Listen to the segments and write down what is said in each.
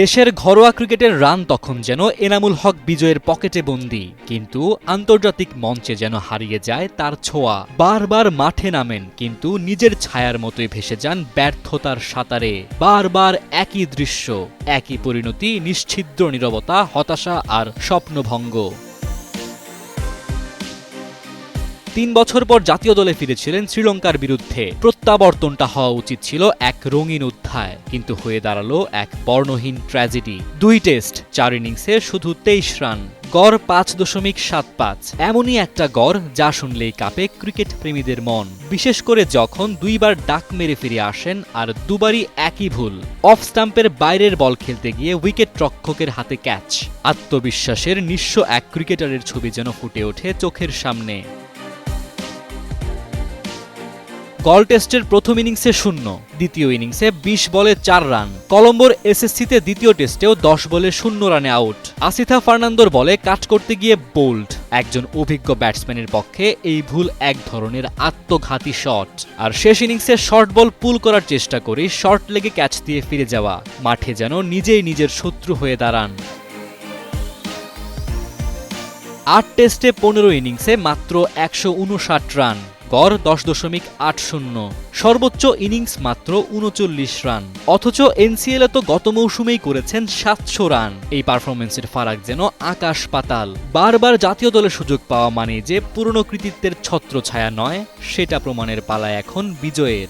দেশের ঘরোয়া ক্রিকেটের রান তখন যেন এনামুল হক বিজয়ের পকেটে বন্দি, কিন্তু আন্তর্জাতিক মঞ্চে যেন হারিয়ে যায় তার ছোঁয়া। বারবার মাঠে নামেন, কিন্তু নিজের ছায়ার মতোই ভেসে যান ব্যর্থতার সাঁতারে। বারবার একই দৃশ্য, একই পরিণতি, নিশ্ছিদ্র নিরবতা, হতাশা আর স্বপ্নভঙ্গ। তিন বছর পর জাতীয় দলে ফিরেছিলেন শ্রীলঙ্কার বিরুদ্ধে। প্রত্যাবর্তনটা হওয়া উচিত ছিল এক রঙিন অধ্যায়, কিন্তু হয়ে দাঁড়াল এক বর্ণহীন ট্র্যাজেডি। দুই টেস্ট, চার ইনিংসে শুধু তেইশ রান, গড় পাঁচ দশমিক সাত পাঁচ। এমনই একটা গড় যা শুনলেই কাঁপে ক্রিকেট প্রেমীদের মন। বিশেষ করে যখন দুইবার ডাক মেরে ফিরে আসেন আর দুবারই একই ভুল। অফ স্টাম্পের বাইরের বল খেলতে গিয়ে উইকেট রক্ষকের হাতে ক্যাচ। আত্মবিশ্বাসের নিঃস্ব এক ক্রিকেটারের ছবি যেন ফুটে ওঠে চোখের সামনে। গল টেস্টের প্রথম ইনিংসে শূন্য, দ্বিতীয় ইনিংসে বিশ বলে চার রান। কলম্বোর এসএসসিতে দ্বিতীয় টেস্টেও দশ বলে শূন্য রানে আউট আসিথা ফার্নান্দোর বলে কাট করতে গিয়ে বোল্ড একজন অভিজ্ঞ ব্যাটসম্যানের পক্ষে এই ভুল এক ধরনের আত্মঘাতী শট আর শেষ ইনিংসে শর্ট বল পুল করার চেষ্টা করে শর্ট লেগে ক্যাচ দিয়ে ফিরে যাওয়া। মাঠে যেন নিজেই নিজের শত্রু হয়ে দাঁড়ান। আট টেস্টে পনেরো ইনিংসে মাত্র একশো উনষাট রান। গড় দশ দশমিক আট শূন্য। সর্বোচ্চ ইনিংস মাত্র উনচল্লিশ রান। অথচ এনসিএল তো গত মৌসুমেই করেছেন সাতশো রান। এই পারফরমেন্সের ফারাক যেন আকাশ পাতাল। বারবার জাতীয় দলের সুযোগ পাওয়া মানে যে পুরনো কৃতিত্বের ছত্র ছায়া নয়, সেটা প্রমাণের পালা এখন বিজয়ের।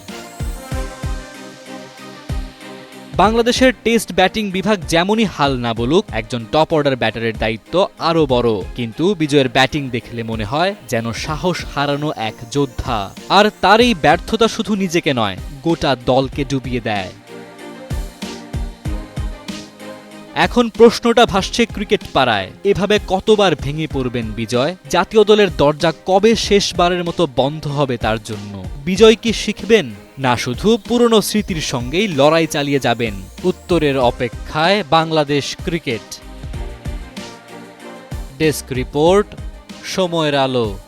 বাংলাদেশের টেস্ট ব্যাটিং বিভাগ যেমনই হাল না বলুক, একজন টপ অর্ডার ব্যাটারের দায়িত্ব আরও বড়। কিন্তু বিজয়ের ব্যাটিং দেখলে মনে হয় যেন সাহস হারানো এক যোদ্ধা। আর তার এই ব্যর্থতা শুধু নিজেকে নয়, গোটা দলকে ডুবিয়ে দেয়। এখন প্রশ্নটা ভাসছে ক্রিকেট পাড়ায়। এভাবে কতবার ভেঙে পড়বেন বিজয়? জাতীয় দলের দরজা কবে শেষবারের মতো বন্ধ হবে তার জন্য? বিজয় কি শিখবেন? না শুধু পুরনো স্মৃতির সঙ্গেই লড়াই চালিয়ে যাবেন। উত্তরের অপেক্ষায় বাংলাদেশ ক্রিকেট। ডেস্ক রিপোর্ট, সময়ের আলো।